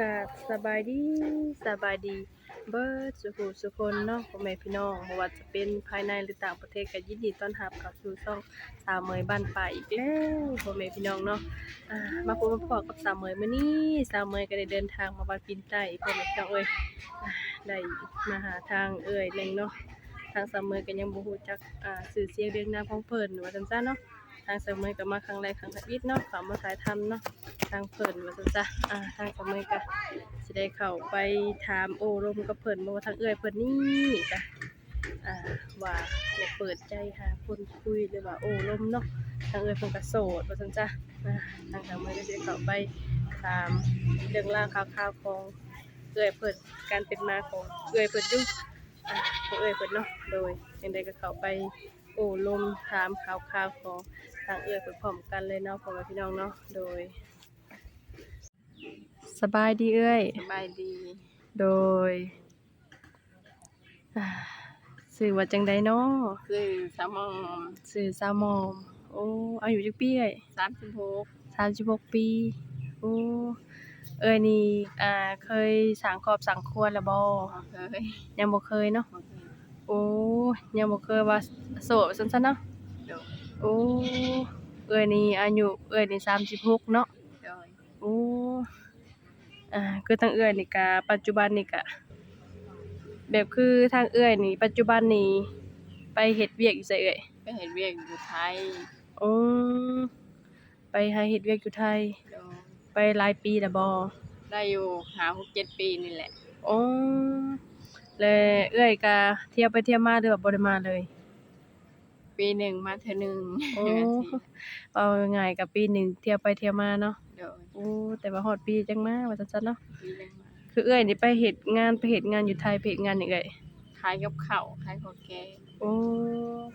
กาบสบายดีสบายดี เบิร์ดสุขุสุคนเนาะพ่อแม่พี่น้องบ่ว่าจะเป็นภายในหรือต่างประเทศก็ยินดีต้อนรับเข้าสู่ช่องสาวเมยบ้านป่าอีกแล้วพ่อแม่พี่น้องเนาะอ่ามาพบมาพอกับสาวเมยมื้อนี้สาวเมยก็ได้เดินทางมาบ้านปินใต้พ่อแม่พี่น้องเอ้ยอ่าได้มาหาทางเอ้ยหนึงเนาะทางสาวเมยก็ยังบ่ฮู้จักอ่าชื่อเสียงเรียงนามของเพิ่นว่าจังซั่นเนาะ ทางสมยก็มาครั้งแรกครั้งทวิตเนาะเข้ามาถ่ายทำเนาะทางเพิ่นว่าซั่นจ้ะอ่าทางก็ไม่ก็สิได้เข้าไปถามโอ้ลมกับเพิ่นบ่ว่าทางเอื้อยเพิ่นนี่จ้ะอ่าว่าอยากเปิดใจหาคนคุยหรือว่าโอ้ลมเนาะทางเอื้อยเพิ่นก็โสดว่าซั่นจ้ะอ่าทางทางไม่ก็สิได้เข้าไปถามเรื่องราวข่าวๆของเอื้อยเพิ่นการเป็นมาของเอื้อยเพิ่นอยู่อ่าของเอื้อยเพิ่นเนาะโดยจังไดก็เข้าไปโอ้ลมถามข่าวๆของ ทางเอื้อยเพิ่นพร้อมกันเลยเนาะพ่อแม่พี่น้องเนาะโดยสบายดีเอ้ยสบายดี โดยอ่าสื่อว่าจังไดเนาะคือสมองสื่อสาวหมอมโอ้อายุจักปีเอ้ยสามสิบหก36ปีโอ้เอ้ยนี่อ่าเคยสร้างครอบสร้างครัวแล้วบ่เคยยังบ่เคยเนาะบ่เคยโอ้ยังบ่เคยว่าโสดว่าซั่นซะเนาะ โดยโอ้เอ้ยนี่อายุเอ้ยนี่36เนาะโดยโอ้อ่าคือทางเอื้อยนี่ก็ปัจจุบันนี่ก็แบบคือทางเอื้อยนี่ ปัจจุบันนี่ไปเฮ็ดเวียกอยู่ไสเอื้อยไปเห็นเวียกอยู่ไทยโอ้ไปหาเฮ็ดเวียกอยู่ไทย โดยไปหลายปีแล้วบ่ได้อยู่หาหกเจ็ดปีนี่แหละ โอ้แล้วเอื้อยก็เที่ยวไปเที่ยวมาหรือว่าบ่ได้มาเลย ปีหนึ่งมาเธอหนึ่งโอ้ เอาง่ายๆก็ปีหนึงเที่ยวไปเที่ยวมาเนาะโดยโอ้แต่ว่าฮอดปีจังมาว่าซั่นๆเนาะปีหนึ่งมาคือเอื้อยนี่ไปเฮ็ดงานไปเฮ็ดงานอยู่ไทยไปเฮ็ดงานหยังเอื้อยขายกับข้าวขายของแกงโอ้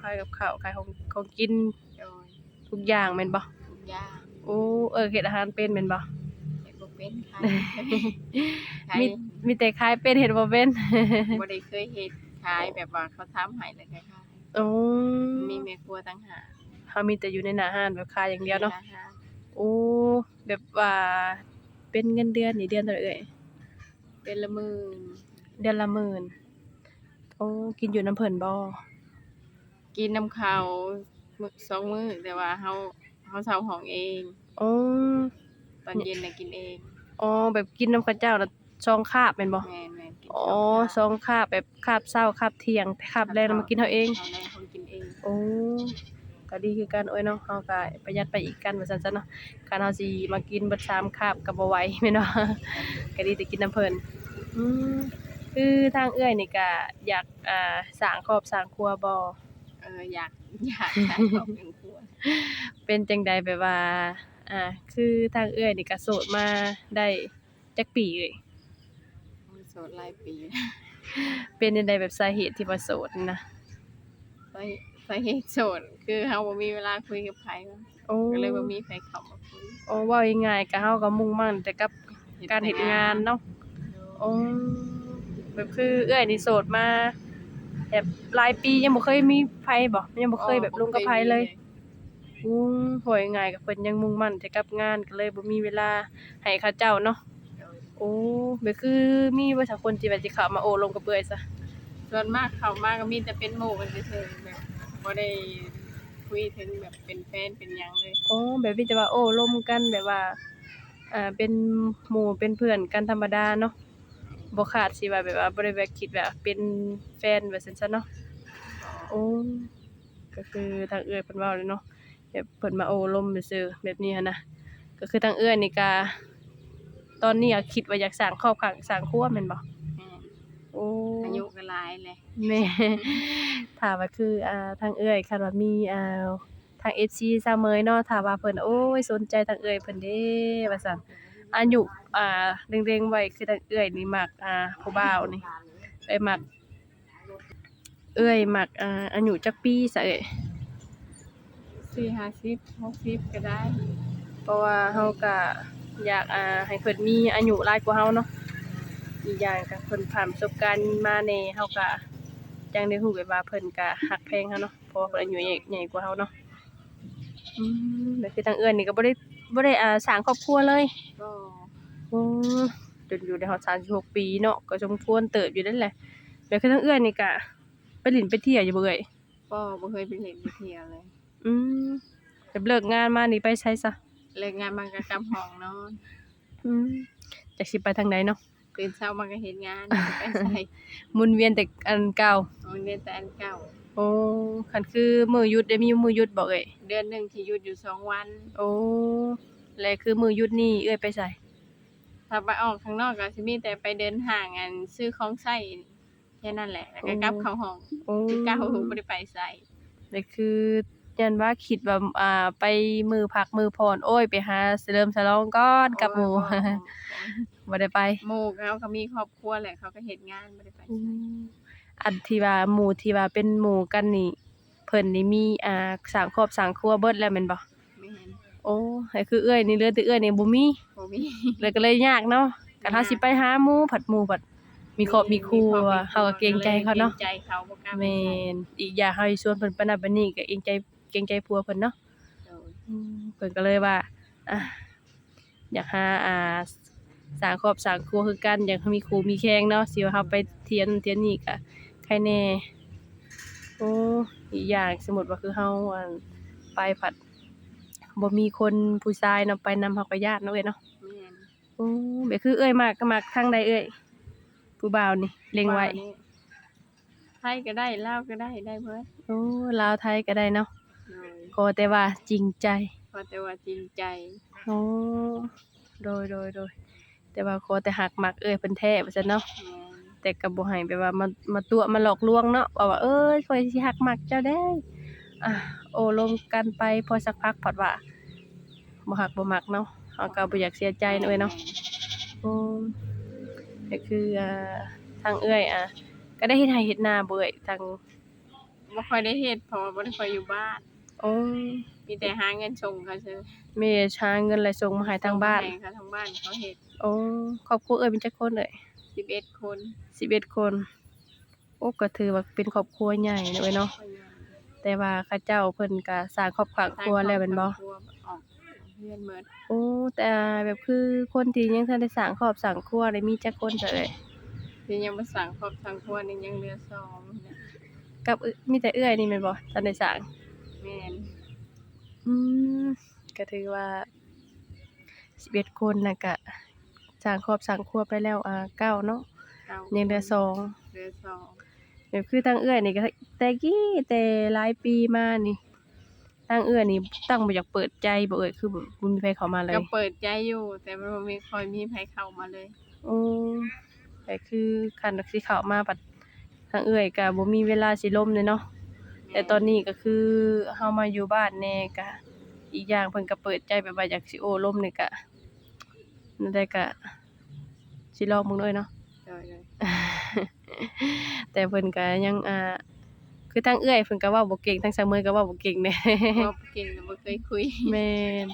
ขายกับข้าวขายของของกินโดยทุกอย่างแม่นบ่ทุกอย่างโอ้เออเฮ็ดอาหารเป็นแม่นบ่เห็ดบ่เป็นขายขามียมีแต่ขายเป็นเฮ็ดบ่เป็นบ่ได้เคยเฮ็ดขายแบบว่าเขาทำให้แล้วก็ขาย โอ้มีแม่ครัวต่างหากเฮามีแต่อยู่ในหน้าห้านแบบขายอย่างเดียวเนาะมีอหรโอ้แบบว่าเป็นเงินเดือนนี่เดือนเท่าไหร่เอ่ยเป็นละหมื่นเดือนละหมื่นโอ้กินอยู่น้ำเพิ่นบ่กินน้ำข้าวมื้อสองมื้อแต่ว่าเฮาเฮาเช่าห้องเอง โอ้ตอนเย็นน่ะกินเองอ๋อแบบกินน้ำข้าวเจ้าแล้วซองคาบแม่นบ่แม่นแม่นกิน อ๋อซองคาบแบบคาบเช้าคาบเที่ยงคาบแลงแล้วมากินเฮาเองเฮาแรงคนกินเองโอ้ก็ดีคือกันโอ้ยเนาะเฮาก็ประหยัดไปอีกกันว่าซั่นซะเนาะการเฮาสิมากินเบิด3คาบก็บ่ไหวแม่นเนาะก็ดีแต่กินน้ำเพิ่นอืมคือทางเอื้อยนี่ก็อยากอ่าสร้างครอบสร้างครัวบ่เอออยากอยากขายของเป็นครัวเป็นจังใดแบบว่าอ่าคือทางเอื้อยนี่ก็โสดมาได้จักปีเอ้ยมันโส ดหลายปีเป็นจังใดแบบสาเหตุที่ว่าโสดนะสาเหตุสาเหตุโสดคือเฮาบ่มีเวลาคุยกับไผเนาะโอ้ก็เลยบ่มีไผเข้ามาคุยโอ้เว้าง่ายๆก็เฮาก็มุ่งมั่นแต่กับการเฮ็ดงานเนาะโอ้แบบคือเอื้อยนี่โสดมาแบบหลายปียังบ่เคยมีไผบ่ยังบ่เคยแบบลงกับไผเลยอืมโหยง่ายกับเพิ่นยังมุ่งมั่นแต่กับงานก็เลยบ่มีเวลาให้เขาเจ้าเนาะ โอ้แบบคือมีบ่สักคนที่แบบสิเข้ามาโอ้ลมกับเอื้อยซะส่วนมากเข้ามาก็มีแต่เป็นหมู่กันซื่อๆแบบบ่ได้คุยถึงแบบเป็นแฟนเป็นหยังเลยอ๋อแบบนี้จะว่าโอ้ร่วมกันแบบว่าอ่าเป็นหมู่เป็นเพื่อนกันธรรมดาเนาะบ่ขาดสิว่าแบบว่าบ่ได้แบบคิดแบบเป็นแฟนแบบซั่นซะเนาะโอ้ก็คือทางเอื้อยเพิ่นเว้าเลยเนาะแบบเพิ่นมาโอ้ลมซื่อๆแบบนี้หันนะก็คือทางเอื้อยนี่ก็ ตอนนี้อะคิดว่าอยากสร้างครอบครัวสร้างครัวแม่นบ่แม่นโอ้อายุก็หลายแหละแม่ถามว่าคืออ่าทางเอื้อยคันว่ามีอ่าทาง FC ซาเมยเนาะถามว่าเพิ่นโอ้ยสนใจทางเอื้อยเพิ่นเด้ว่าซั่นอายุอ่าเร่งๆไว้คือทางเอื้อยนี่มักอ่าผู้บ่าวนี่เอ้ยมักเอื้อยมักอ่าอายุจักปีซะเอ้ย4 50 60ก็ได้ เพราะว่าเฮาก็ อยากอ่าให้เพิ่นมีอายุหลายกว่าเฮาเนาะอีกอย่างก็เพิ่นผ่านประสบการณ์มาแน่เฮาก็จังได้ฮู้แบบว่าเพิ่นก็ฮักแพงเฮาเนาะเพราะว่าเพิ่นอายุใหญ่ใหญ่กว่าเฮาเนาะอืมแบบคือทางเอื้อนนี่ก็บ่ได้บ่ได้อ่าสร้างครอบครัวเลยก็อืมจนอยู่ในฮอด36ปีเนาะก็สมควรเติบอยู่นั่นแหละแล้วคือทั้งเอื้อยนี่ก็ไปหลินไปเที่ยวอยู่บ่เอ่ยก็บ่เคยไปเล่นไปเที่ยวเลย อืมแบบเลิกงานมานี่ไปไสซะ เลิกงานมันก็กลับห้องนอนอืมจักสิไปทางใดเนาะตื่นเช้ามันก็เฮ็ดงานไปใส่หมุนเวียนแต่อันเก่าโรงเรียนแต่อันเก่า โอ้คันคือมื้อหยุดได้มีมื้อหยุดบ่เอ่ยเดือนหนึงที่หยุดอยู่สองวัน โอ้แล้วคือมื้อหยุดนี่เอื้อยไปไสถ้าไปออกข้างนอกก็สิมีแต่ไปเดินห้างอันซื้อของใช้แค่นั้นแหละแล้วก็กลับเข้าห้องโอ้คือเก้าบ่ได้ไปใส่แล้วคือ ยันว่าคิดว่าอ่า ไปมือพักมือผ่อนโอ้ยไปหาเสริมฉลองก่อนกับหมู่ บ่ได้ไป หมู่เขาก็มีครอบครัวแหละเขาก็เฮ็ดงานบ่ได้ไปอืใส่มอันที่ว่าหมู่ที่ว่าเป็นหมู่กันนี่เพิ่นนี่มีอ่าสร้างครอบสร้างครัวเบิดแล้วแม่นบ่แม่นโอ้ให้คือเอื้อยนี่เหลือแต่เอื้อยนี่บ่มีบ่มี เลยก็เลยยากเนาะกันเฮาสิไปหาหมู่ผัดหมู่ผัดมีครอบมีครัวเฮาก็เกรงใจเขาเนาะเกรงใจเขาบ่กล้าไปแม่ใส่นอีกอย่างเฮาสิชวนเพิ่นไปนั่นไปนี่ก็เกรงใจ เกรงใจผัวเพิ่นเนาะโดยอืมเพิ่นก็เลยว่าอะอยากหาอ่าสร้างครอบสร้างครัวคือกันอยากให้มีครูมีแข่งเนาะสิว่าเฮาไปเทียนเทียนนี่ก็ใครแน่โอ้อีกอย่างสมมุติว่าคือเฮาอันไปผัดบ่มีคนผู้ชายนำไปนำเฮาก็ญาติเนาะเอ้ยเนาะแม่นโอ้แบบคือเอ้ยมากก็มักทางใดเอ้ยผู้บ่าวนี่เล็งไว้านี่ไทยก็ได้ลาวก็ได้ได้เบิด โอ้ลาวไทยก็ได้เนาะ โดยก็แต่ว่าจริงใจเพราะแต่ว่าจริงใจ โอ้โดยโดยโดยแต่ว่าขอแต่หักมักเอ้ยเพิ่นแท้ว่าซั่นเนาะแม่นแต่ก็บ่ให้แบบว่ามามาตัวมาหลอกลวงเนาะว่าว่าเอ้ยข่อยสิหักมักเจ้าได้อะโอ้ลมกันไปพอสักพักผัดว่าบ่หักบ่มักเนาะเฮาก็บ่อยากเสียใจเนาะเอ้ยเนาะโอ้ก็คืออ่าทางเอื้อยอะก็ได้เฮ็ดไร่เฮ็ดนาบ่เอ้ยทางบ่ค่อยได้เฮ็ดเพราะว่าบ่ได้ค่อยอยู่บ้าน โอ้มีแต่หาเงินส่งเขาซื่อแม่หาเงินและส่งมาให้ทางบ้าน ให้เขาทางบ้านเขาเฮ็ดโอ้ครอบครัวเอ้ยเป็นจักคนเอ้ย11คน11คน โอ้ก็ถือว่าเป็นครอบครัวใหญ่เนาะเอ้ยเนาะ แต่ว่าเขาเจ้าเพิ่นก็สร้างครอบครัวแล้วแม่นบ่สร้างครอบครัวออกเฮือนหมดโอ้ แต่แบบคือคนที่ยังทันได้สร้างครอบสร้างครัวได้มีจักคนซะเอ้ยที่ยังบ่สร้างครอบสร้างครัวนี่ยังเหลือสองนะกับเอ้ยมีแต่เอื้อยนี่แม่นบ่ทันได้สร้าง แม่นอืมก็ถือว่า11คนน่ะก็สร้างครอบสร้างครัวไปแล้วอ่าเก้าเนาะเก้ายังเหลือสองเหลือสองแบบคือทางเอื้อยนี่ก็แต่กี้แต่หลายปีมานี่ทางเอื้อยนี่ตั้งบ่อยากเปิดใจบ่เอ่ยคือบ่บ่มีใครเข้ามาเลยก็เปิดใจอยู่ แต่มันบ่มีค่อยมีไผเข้ามาเลยโอ้แต่คือคันสิเข้ามาบัดทางเอื้อยก็บ่มีเวลาสิล่มเลยเนาะ แต่ตอนนี้ก็คือเฮามาอยู่บ้านแน่ก็อีกอย่างเพิ่นก็เปิดใจแบบว่าอยากสิโอ้ล่มนี่ก็นั่นได้ก็สิลองมึงด้วยเนาะโดยแต่เพิ่นก็ยังอ่าคือทางเอื้อยเพิ่นก็เว้าบ่เก่งทางสามเมยก็เว้าบ่เก่งแหน่ๆบ่เก่งแต่บ่เคยคุยแม่น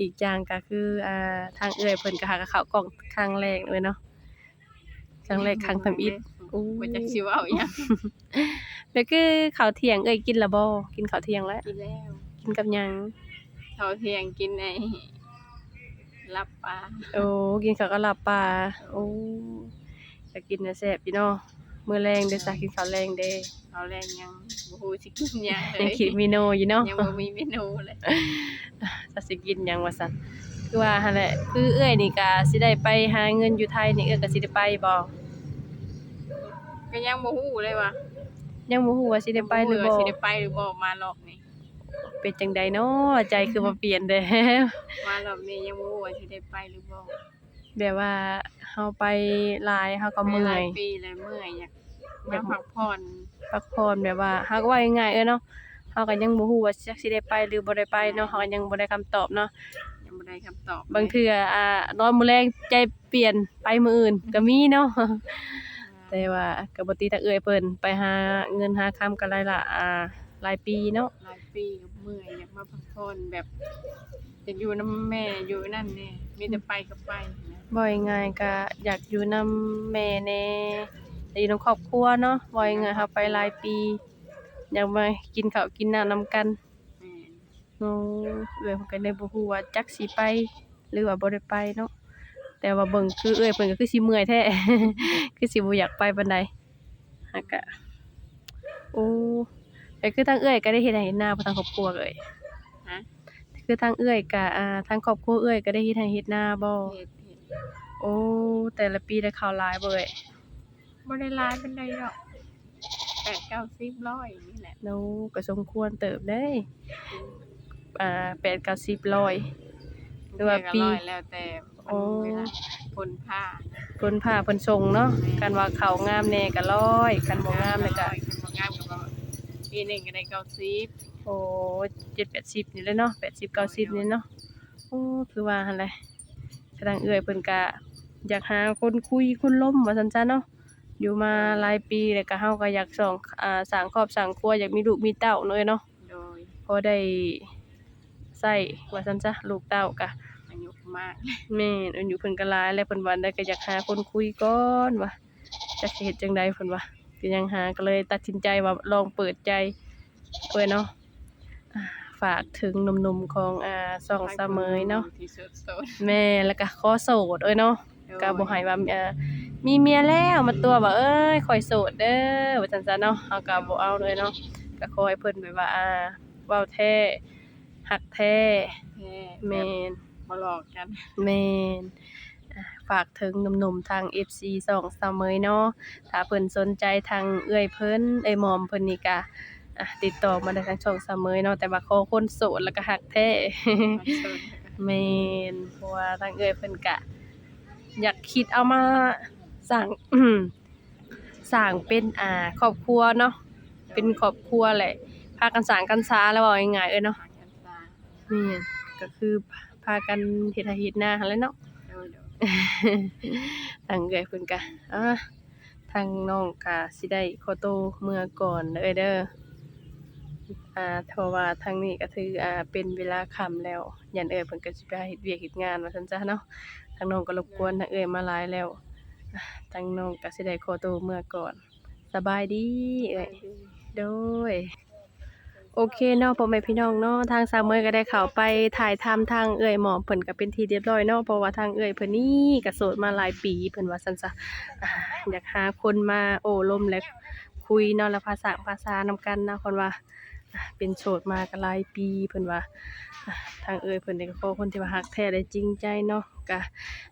อีกอย่างก็คืออ่าทางเอื้อยเพิ่นก็หากับข้าวกล่องครั้งแรกเลยเนาะครั้งแรกครั้งทำอิฐ อู้บ่จักสิเว้าหยังแล้วคือข้าวเที่ยงเอ้ยกินและบ่กินข้าวเที่ยงแล้ว กินแล้วกินกับหยังข้าวเที่ยงกินไอ้ลับปลาโอ้กินข้าวกับลาบปลาโอ้ก็กินน่ะแซ่บอยู่เนาะมื้อแรงเด้อซะกินข้าวแรงเด้ข้าวแรงยังบ่ฮู้สิกินหยังเลยังยคิดเมนูอยู่เนาะ ยังบ่มีเมนูเลยจะสิกินหยังว่าซั่นคือว่าหั่นแหละ คือเอื้อยนี่ก็สิได้ไปหาเงินอยู่ไทยนี่เอื้อยก็สิได้ไปบ่ ก็ยังบ่ฮู้เลยว่ายังบ่ฮู้ว่าสิได้ไปหรือบ่สิได้ไปหรือบ่มารอบนี้เป็นจังใดเนาะใจคือบ่เปลี่ยนเด้มารอบนี้ยังบ่ฮู้ว่าสิได้ไปหรือบ่แบบว่าเฮาไปหลายเฮาก็เมื่หอลายยปีแล้วเมื่อยอยากอยากมาพักผ่อนพักผ่อนแบบว่าเฮาก็ว่าง่ายๆเอ้อเนาะเฮาก็ยังบ่ฮู้ว่าจักสิได้ไปหรือบ่ได้ไปเนาะเฮาก็ยังบ่ได้คำตอบเนาะยังบ่ได้คำตอบบางเทื่ออ่านอนมื้อแลงใจเปลี่ยนไปมื้ออื่นก็มีเนาะ แต่ว่าก็บ่ติทางเอื้อยเพิ่นไปหาเงินหาคำก็หลายละอ่าหลายปีเนาะหลายปีก็เมื่อยอยากมาพักผ่อนแบบจะอยู่นํแม่อยู่นั่นแน่มีแต่ไปก็ไปนะบ่ง่ายๆก็อยากอยู่นํแม่แน่อยากอยู่นํครอบครัวเนาะบ่ง่ายๆเฮาไปหลายปี อยากมากินข้าวกินน้ำนำกันแม่นโอ้เอื้อยเพิ่นก็เลยบ่ฮู้ว่าจักสิไป หรือว่าบ่ได้ไปเนาะ แต่ว่าเบิ่งคือเอ้ยเพิ่นก็คือสิเมื่อยแท้ คือสิบ่อยากไปปานใดฮักกะโอ้แต่คือทางเอ้ยก็ได้เฮ็ดให้เฮ็ดนาบ่ทางครอบครัวเอ้ยฮะคือทางเอ้ยก็อ่าทางครอบครัวเอ้ยก็ได้เฮ็ดให้เฮ็ดนาบ่เฮ็ดเฮ็ดโอ้แต่ละปีได้ข้าวหลายบ่เอ้ยบ่ได้หลายปานใดดอกแปดเก้าสิบร้อยนี่แหละโนก็สมควรเติบได้อ่า8 90 100หรือว่าปีเดือนละร้อยแล้วแต่ มันโอ้เวลาผลผ้าเพิ่นพาเพิ่นส่งเนาะกันว่าข้าวงามแน่ก็ร้อยกันบ่งามเลยก็ร้อยคันบ่งามก็บ่ปีหนึงก็ได้เก้าสิบโอ้7 80นี่เลยเนาะ80 90นี่เนาะโอ้คือว่าหั่นแหละทางเอื้อยเพิ่นก็อยากหาคนคุยคนล้มว่าซั่นจ้ะเนาะอยู่มาหลายปีแล้วก็เฮาก็อยากส่องอ่าสร้างครอบสร้างครัวอยากมีลูกมีเต้าเนาะเอ้ยเนาะ โดย พอได้ใช้ว่าซั่นจ้ะลูกเต้าก็อายุ มากแม่นอันอยู่เพิ่นก็หลายแล้วเพิ่นว่าได้ก็อยากหาคนคุยก่อนว่าจักสิเฮ็ดจังใดเพิ่นว่าก็ยังหาก็เลยตัดสินใจว่าลองเปิดใจเปิดเนาะอ่าฝากถึงหนุ่มๆของอ่าซ่องซาเมยเนาะที่สุดโสดแม่แล้วก็ขอโสดเอ้ยเนาะโดยก็บ่ให้ว่าเอ่อมีเมียแล้วมาตัวว่าเอ้ยข่อยโสดเด้อว่าจังซั่นเนาะเฮาก็บ่เอาเลยเนาะก็ขอให้เพิ่นแบบว่าอ่าเว้าแท้ฮักแท้แท้แม่น บ่หลอกกันแม่นอ่าฝากถึงหนุ่มๆทาง FC สองสามเมยเนาะถ้าเพิ่นสนใจทางเอื้อยเพิ่นเอ้ยหมอมเพิ่นนี่ก็อะติดต่อมาได้ทางช่องสามเมยเนาะแต่ว่าขอคนโสดแล้วก็ฮักแท้โสดแม่นเพราะว่าทางเอื้อยเพิ่นก็อยากคิดเอามาสร้างสร้างเป็นอ่าครอบครัวเนาะเป็นครอบครัวแหละพากันสร้างกันซาแล้วเว้าง่ายๆเอ้ยเนาะหากันซาแม่นก็คือพากันเฮ็ดไร่เฮ็ดนาหั่นแหละเนาะโดยโดยทางเอื้อยเพิ่นก็อ่าทางน้องก็สิได้ขอโตวเมื่อก่อนเด้อเด้ออ่าเพราะว่าทางนี้ก็ถืออ่าเป็นเวลาค่ำแล้วยันเอื้อยเพิ่นก็สิไปเฮ็ดเวียกเฮ็ดงานว่าซั่นจ้ะเนาะทางน้องก็รบกวนทางเอื้อยมาหลายแล้วอ่าทางน้องก็สิได้ขอโตวเมื่อก่อน สบายดีเอ้ยโดย โอเคเนาะพ่อแม่พี่น้องเนาะทางสาวเมยก็ได้เข้าไปถ่ายทำทางเอ่ยหมอมเพิ่นก็เป็นทีเรียบร้อยเนาะเพราะว่าทางเอ่ยเพิ่นนี่ก็โสดมาหลายปีเพิ่นว่าซั่นซะอ่าอยากหาคนมาโอ้ลมและคุยเนาะและภาษาภาษานำกันนะเพิ่นว่าเป็นโสดมาก็หลายปีเพิ่นว่าทางเอ่ยเพิ่นนี่ก็ขอคนที่ว่าฮักแท้และจริงใจเนาะก็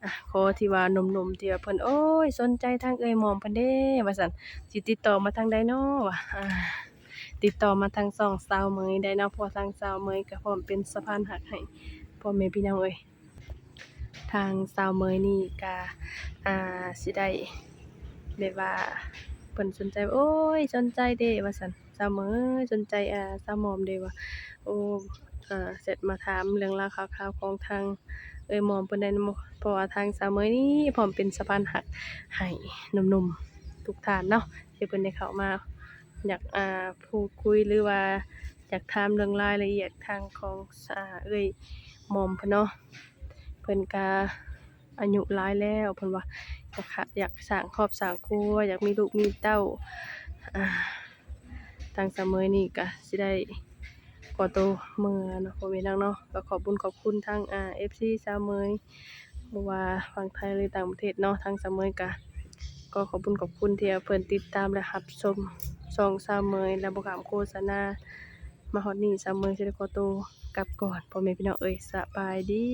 อะขอที่ว่าหนุ่มๆที่ว่าเพิ่นโอ้ยสนใจทางเอ่ยหมอมเพิ่นเด้ว่าซั่นสิติดต่อมาทางใดเนาะวะอ่า ติดต่อมาทางสองสาวเมยได้เนาะเพราะทางสาวเมยก็พร้อมเป็นสะพานหักให้พ่อแม่พี่น้องเอ้ยทางสาวเมยนี่ก็อ่าสิได้แบบว่าเพิ่นสนใจโอ้ยสนใจเด้ว่าซั่นสาวเมยสนใจอ่าสาวหมอมเด้ว่าโอ้อ่าเสร็จมาถามเรื่องราวข่าวๆของทางเอ้ยหมอมเพิ่นได้นำเพราะว่าทางสาวเมยนี่พร้อมเป็นสะพานหักให้หนุ่มๆทุกท่านเนาะที่เพิ่นได้เข้ามา อยากอ่าพูดคุยหรือว่าอยากถามเรื่องรายละเอียดทางของอ่าเอ้ยหม่อมเพิ่นเนาะเพิ่นก็อายุหลายแล้วเพิ่นว่าอยากหาอยากสร้างครอบสร้างครัว อยากมีลูกมีเต้าอ่าทางเสมอนี่ก็สิได้ขอตัวเมื่อเนาะพ่อแม่นางเนาะก็ขอบคุญขอบคุณทางอ่า FC สมยบ่ว่าฝั่งไทยหรือต่างประเทศเนาะทางเสมอก็ก็ขอบคุณขอบคุณที่เพิ่นติดตามและรับชม ช่องสาวเมยและบุกามโฆษณามาฮอดนี่สาวเมยสิได้ขอตัวกลับก่อนพ่อแม่พี่น้องเอ้ยสบายดี